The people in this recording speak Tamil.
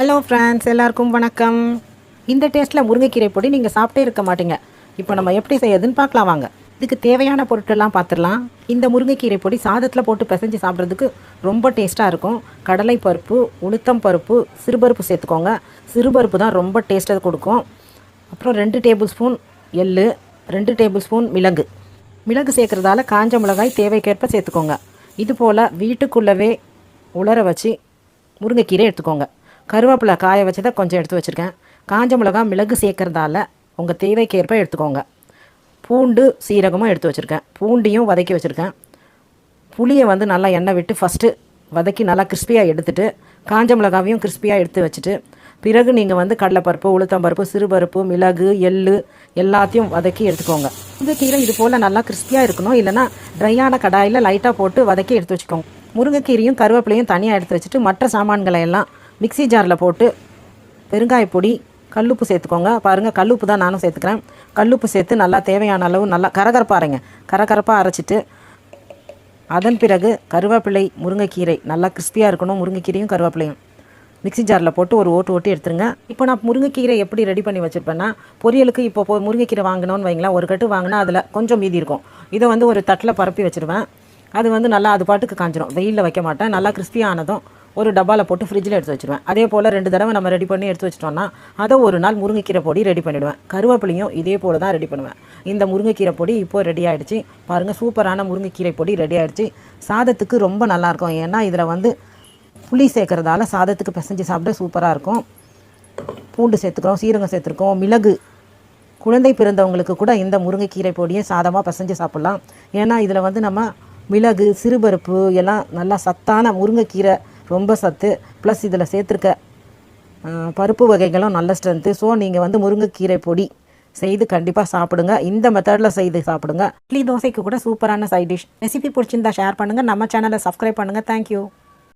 ஹலோ ஃப்ரெண்ட்ஸ் எல்லாருக்கும் வணக்கம். இந்த டேஸ்ட்டில் முருங்கைக்கீரை பொடி நீங்கள் சாப்பிட்டே இருக்க மாட்டீங்க. இப்போ நம்ம எப்படி செய்யறதுன்னு பார்க்கலாம் வாங்க. இதுக்கு தேவையான பொருட்கள்லாம் பார்த்துடலாம். இந்த முருங்கைக்கீரை பொடி சாதத்தில் போட்டு பிசைஞ்சு சாப்பிட்றதுக்கு ரொம்ப டேஸ்ட்டாக இருக்கும். கடலை பருப்பு உளுத்தம் பருப்பு சிறுபருப்பு சேர்த்துக்கோங்க. சிறுபருப்பு தான் ரொம்ப டேஸ்ட்டாக கொடுக்கும். அப்புறம் ரெண்டு டேபிள் ஸ்பூன் எள்ளு ரெண்டு டேபிள் ஸ்பூன் மிளகு. மிளகு சேர்க்குறதால காஞ்ச மிளகாய் தேவைக்கேற்ப சேர்த்துக்கோங்க. இது போல் வீட்டுக்குள்ளவே உலர வச்சு முருங்கைக்கீரை எடுத்துக்கோங்க. கருவேப்பிலை காய வச்சதை கொஞ்சம் எடுத்து வச்சுருக்கேன். காஞ்ச மிளகா மிளகு சேர்க்கறதால உங்கள் தேவைக்கேற்ப எடுத்துக்கோங்க. பூண்டு சீரகமும் எடுத்து வச்சுருக்கேன். பூண்டையும் வதக்கி வச்சுருக்கேன். புளியை வந்து நல்லா எண்ணெய் விட்டு ஃபஸ்ட்டு வதக்கி நல்லா கிறிஸ்பியாக எடுத்துகிட்டு காஞ்ச மிளகாவையும் கிறிஸ்பியாக எடுத்து வச்சுட்டு பிறகு நீங்கள் வந்து கடலைப்பருப்பு உளுத்தம்பருப்பு சிறுபருப்பு மிளகு எள்ளு எல்லாத்தையும் வதக்கி எடுத்துக்கோங்க. இந்த கீரை இது போல் நல்லா கிறிஸ்பியாக இருக்கணும். இல்லைன்னா ட்ரையான கடாயில் லைட்டாக போட்டு வதக்கி எடுத்து வச்சுக்கோங்க. முருங்கைக்கீரையும் கருவேப்பிலையும் தனியாக எடுத்து வச்சுட்டு மற்ற சாமான்களை எல்லாம் மிக்ஸி ஜாரில் போட்டு பெருங்காயப்பொடி கல்லுப்பு சேர்த்துக்கோங்க. பாருங்கள் கல்லுப்பு தான் நானும் சேர்த்துக்கிறேன். கல்லுப்பு சேர்த்து நல்லா தேவையான அளவு நல்லா கரகரப்பாக அரைங்க. கரகரப்பாக அரைச்சிட்டு அதன் பிறகு கருவேப்பிலை முருங்கைக்கீரை நல்லா கிறிஸ்பியாக இருக்கணும். முருங்கைக்கீரையும் கருவேப்பிலையும். மிக்ஸி ஜாரில் போட்டு ஒரு ஓட்டு ஓட்டி எடுத்துருங்க. இப்போ நான் முருங்கைக்கீரை எப்படி ரெடி பண்ணி வச்சுருப்பேன்னா பொரியலுக்கு இப்போ போ முருங்கைக்கீரை வாங்கினோன்னு வைங்களேன். ஒரு கட்டு வாங்கினா அதில் கொஞ்சம் மீதி இருக்கும். இதை வந்து ஒரு தட்டில் பரப்பி வச்சுருவேன். அது வந்து நல்லா அது பாட்டுக்கு காஞ்சிரும். வெயிலில் வைக்க மாட்டேன். நல்லா கிறிஸ்பியானதும் ஒரு டப்பாவில் போட்டு ஃப்ரிட்ஜில் எடுத்து வச்சுருவேன். அதே போல் ரெண்டு தடவை நம்ம ரெடி பண்ணி எடுத்து வச்சிட்டோம்னா அதை ஒரு நாள் முருங்கைக்கீரை பொடி ரெடி பண்ணிவிடுவேன் கருவேப்பிலையும் இதே போல் தான் ரெடி பண்ணுவேன். இந்த முருங்கைக்கீரை பொடி இப்போ ரெடி ஆகிடுச்சு பாருங்கள் சூப்பரான முருங்கைக்கீரை பொடி ரெடி ஆகிடுச்சு சாதத்துக்கு ரொம்ப நல்லாயிருக்கும் ஏன்னா இதில் வந்து புளி சேர்க்குறதால சாதத்துக்கு பிசைஞ்சு சாப்பிட சூப்பராக இருக்கும். பூண்டு சேர்த்துக்கிறோம் சீரகம் சேர்த்துருக்கோம் மிளகு. குழந்தை பிறந்தவங்களுக்கு கூட இந்த முருங்கைக்கீரை பொடியை சாதமாக பிசைஞ்சு சாப்பிட்லாம். ஏன்னா இதில் வந்து நம்ம மிளகு சிறுபருப்பு எல்லாம் நல்லா சத்தான முருங்கைக்கீரை ரொம்ப சத்து ப்ளஸ் இதில் சேர்த்துருக்க பருப்பு வகைகளும் நல்ல ஸ்ட்ரென்த்து ஸோ நீங்கள் வந்து முருங்கைக்கீரை பொடி செய்து கண்டிப்பாக சாப்பிடுங்க. இந்த மெத்தடில் செய்து சாப்பிடுங்க. இட்லி தோசைக்கு கூட சூப்பரான சைட் டிஷ் ரெசிபி பிடிச்சிருந்தா ஷேர் பண்ணுங்கள் நம்ம சேனலை சப்ஸ்கிரைப் பண்ணுங்கள் தேங்க்யூ